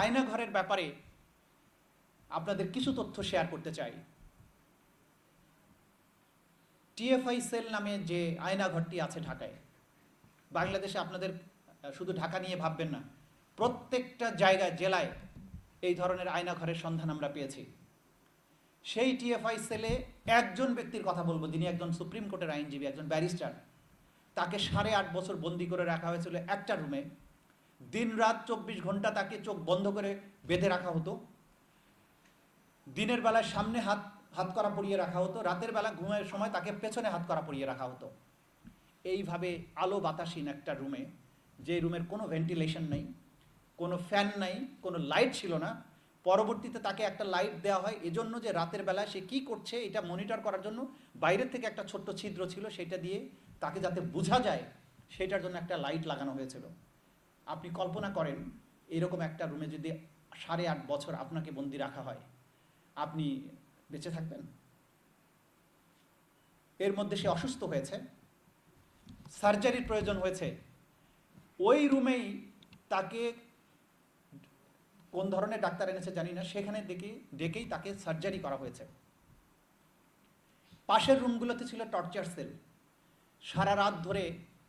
আয়না ঘরের ব্যাপারে আপনাদের কিছু তথ্য শেয়ার করতে চাই। টিএফআই সেল নামে যে আয়না ঘরটি আছে ঢাকায়, বাংলাদেশে আপনাদের শুধু ঢাকা নিয়ে ভাববেন না, প্রত্যেকটা জায়গায়, জেলায় এই ধরনের আয়না ঘরের সন্ধান আমরা পেয়েছি। সেই টিএফআই সেলে একজন ব্যক্তির কথা বলব, যিনি একজন সুপ্রিম কোর্টের আইনজীবী, একজন ব্যারিস্টার। তাকে সাড়ে আট বছর বন্দি করে রাখা হয়েছিল একটা রুমে। দিন রাত চব্বিশ ঘণ্টা তাকে চোখ বন্ধ করে বেঁধে রাখা হতো। দিনের বেলায় সামনে হাত হাত করা পরিয়ে রাখা হতো, রাতের বেলা ঘুমের সময় তাকে পেছনে হাত করা পরিয়ে রাখা হতো। এইভাবে আলো বাতাসীন একটা রুমে, যে রুমের কোনো ভেন্টিলেশন নেই, কোনো ফ্যান নাই, কোনো লাইট ছিল না, পরবর্তীতে তাকে একটা লাইট দেওয়া হয়। এজন্য যে রাতের বেলায় সে কি করছে এটা মনিটর করার জন্য বাইরের থেকে একটা ছোট্ট ছিদ্র ছিল, সেটা দিয়ে তাকে যাতে বোঝা যায়, সেটার জন্য একটা লাইট লাগানো হয়েছিল। আপনি কল্পনা করেন, এরকম একটা রুমে যদি সাড়ে আট বছর আপনাকে বন্দি রাখা হয়, আপনি বেঁচে থাকবেন। এর মধ্যে সে অসুস্থ হয়েছে, সার্জারির প্রয়োজন হয়েছে। ওই রুমেই তাকে কোন ধরনের ডাক্তার এনেছে জানি না, সেখানে ডেকে ডেকেই তাকে সার্জারি করা হয়েছে। পাশের রুমগুলোতে ছিল টর্চার সেল সারা রাত ধরে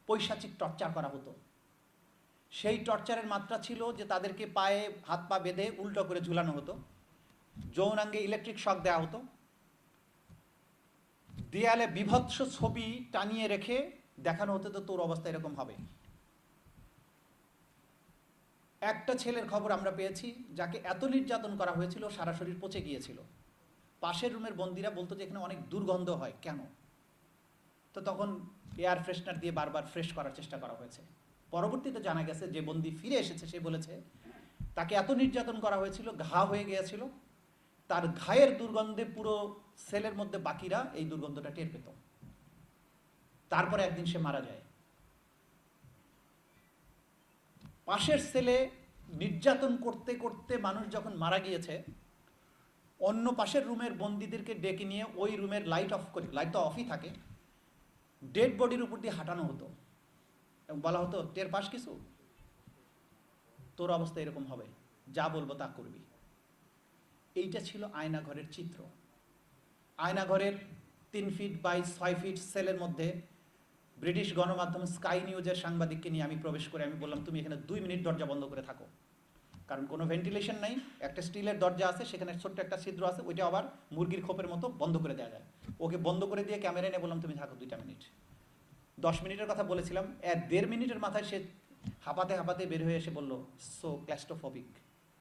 পৈশাচিক টর্চার করা হতো। সেই টর্চারের মাত্রা ছিল যে তাদেরকে পায়ে হাত পা বেঁধে উল্টো করে ঝুলানো হতো। যৌনাঙ্গে ইলেকট্রিক শক দেওয়া হতো। দেয়ালে বিভৎস ছবি টানিয়ে রেখে দেখানো হতো তো তোর অবস্থা এরকম হবে। একটা ছেলের খবর আমরা পেয়েছি, যাকে এত নির্যাতন করা হয়েছিল সারা শরীর পচে গিয়েছিল। পাশের রুমের বন্দিরা বলতো যে এখানে অনেক দুর্গন্ধ হয়, কেন? তো তখন এয়ার ফ্রেশনার দিয়ে বারবার ফ্রেশ করার চেষ্টা করা হয়েছে। পরবর্তীতে জানা গেছে যে বন্দি ফিরে এসেছে, সে বলেছে, তাকে এত নির্যাতন করা হয়েছিল, ঘা হয়ে গিয়েছিল, তার ঘায়ের দুর্গন্ধে পুরো সেলের মধ্যে বাকিরা এই দুর্গন্ধটা টের পেত। তারপরে একদিন সে মারা যায়। পাশের সেলে নির্যাতন করতে করতে মানুষ যখন মারা গিয়েছে, অন্য পাশের রুমের বন্দীদেরকে ডেকে নিয়ে ওই রুমের লাইট অফ করে লাইট তো অফই থাকে ডেড বডির উপর দিয়ে হাঁটানো হতো। বলা হতো, টের পাস কিছু? তোর অবস্থা এরকম হবে, যা বলব তা করবি। এইটা ছিল আয়নাঘরের চিত্র। আয়নাঘরের তিন ফিট বাই ছয় ফিট সেলের মধ্যে ব্রিটিশ গণমাধ্যম স্কাই নিউজের সাংবাদিককে নিয়ে আমি প্রবেশ করে আমি বললাম, তুমি এখানে দুই মিনিট দরজা বন্ধ করে থাকো। কারণ কোনো ভেন্টিলেশন নাই, একটা স্টিলের দরজা আছে, সেখানে ছোট্ট একটা ছিদ্র আছে ওইটা আবার মুরগির খোপের মতো বন্ধ করে দেওয়া যায়। ওকে বন্ধ করে দিয়ে ক্যামেরা নিয়ে বললাম, তুমি থাকো দুইটা মিনিট। দশ মিনিটের কথা বলেছিলাম দেড় মিনিটের মাথায় সে হাঁপাতে হাঁপাতে বের হয়ে এসে বলল সো ক্লাস্টোফোবিক